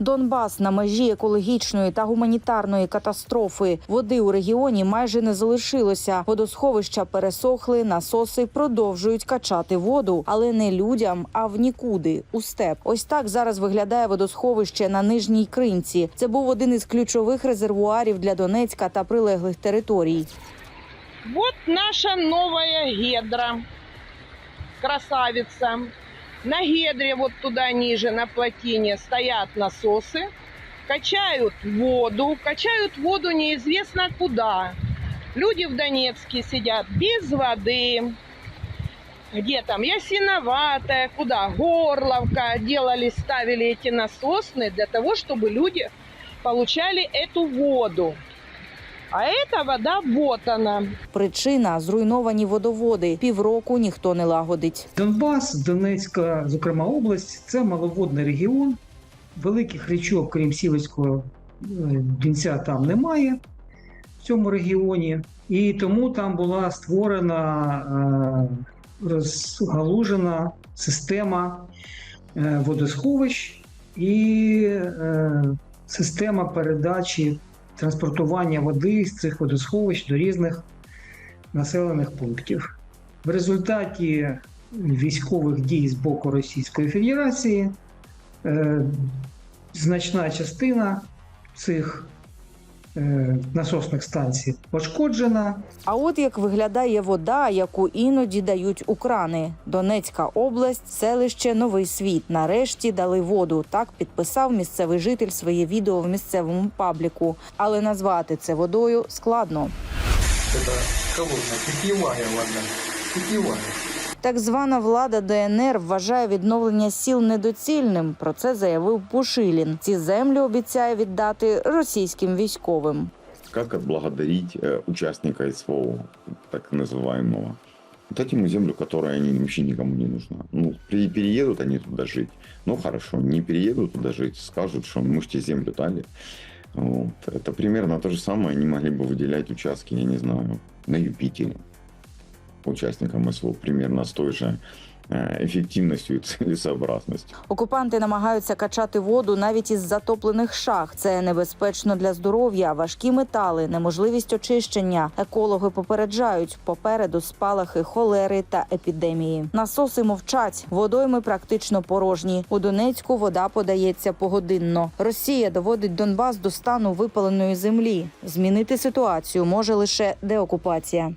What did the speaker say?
Донбас на межі екологічної та гуманітарної катастрофи. Води у регіоні майже не залишилося. Водосховища пересохли, насоси продовжують качати воду, але не людям, а в нікуди у степ. Ось так зараз виглядає водосховище на нижній кринці. Це був один із ключових резервуарів для Донецька та прилеглих територій. Вот наша новая гедра. Красавица. На гедре вот туда ниже, на плотине, стоят насосы. Качают воду. Качают воду неизвестно куда. Люди в Донецке сидят без воды. Где там? Ясиноватая, куда? Горловка. Делали, ставили эти насосные для того, чтобы люди получали эту воду. А эта вода, вот она. Причина зруйновані водоводи. Півроку ніхто не лагодить. Донбас, Донецька, зокрема область, це маловодний регіон. Великих річок, крім Сілицького е, Дінця, там немає в цьому регіоні. І тому там була створена е, розгалужена система е, водосховищ і система передачі транспортування води з цих водосховищ до різних населених пунктів. В результаті військових дій з боку Російської Федерації е, значна частина цих насосних станцій пошкоджена. А от як виглядає вода, яку іноді дають у крани. Донецька область, селище Новий світ. Нарешті дали воду. Так підписав місцевий житель своє відео в місцевому пабліку. Але назвати це водою складно. Это холодная, питьевая вода. Питьевая. Так звана влада ДНР вважає відновлення сіл недоцільним. Про це заявив Пушилін. Ці землі обіцяє віддати російським військовим. Как отблагодарить э, участника СВО, так называемого? Дать ему землю, которая они, вообще никому не нужна. Ну, при- переедут они туда жить. Ну, хорошо, не переедут туда жить, скажут, что мы же тебе землю дали. Вот. Это примерно то же самое они могли бы выделять участки, я не знаю, на Юпитере участникам СВО примерно с той же э, эффективностью и. Окупанти намагаються качати воду навіть із затоплених шах. Це небезпечно для здоров'я, важкі метали, неможливість очищення. Екологи попереджають попереду спалахи холери та епідемії. Насоси мовчать, водойми практично порожні. У Донецьку вода подається погодинно. Росія доводить Донбас до стану випаленої землі. Змінити ситуацію може лише деокупація.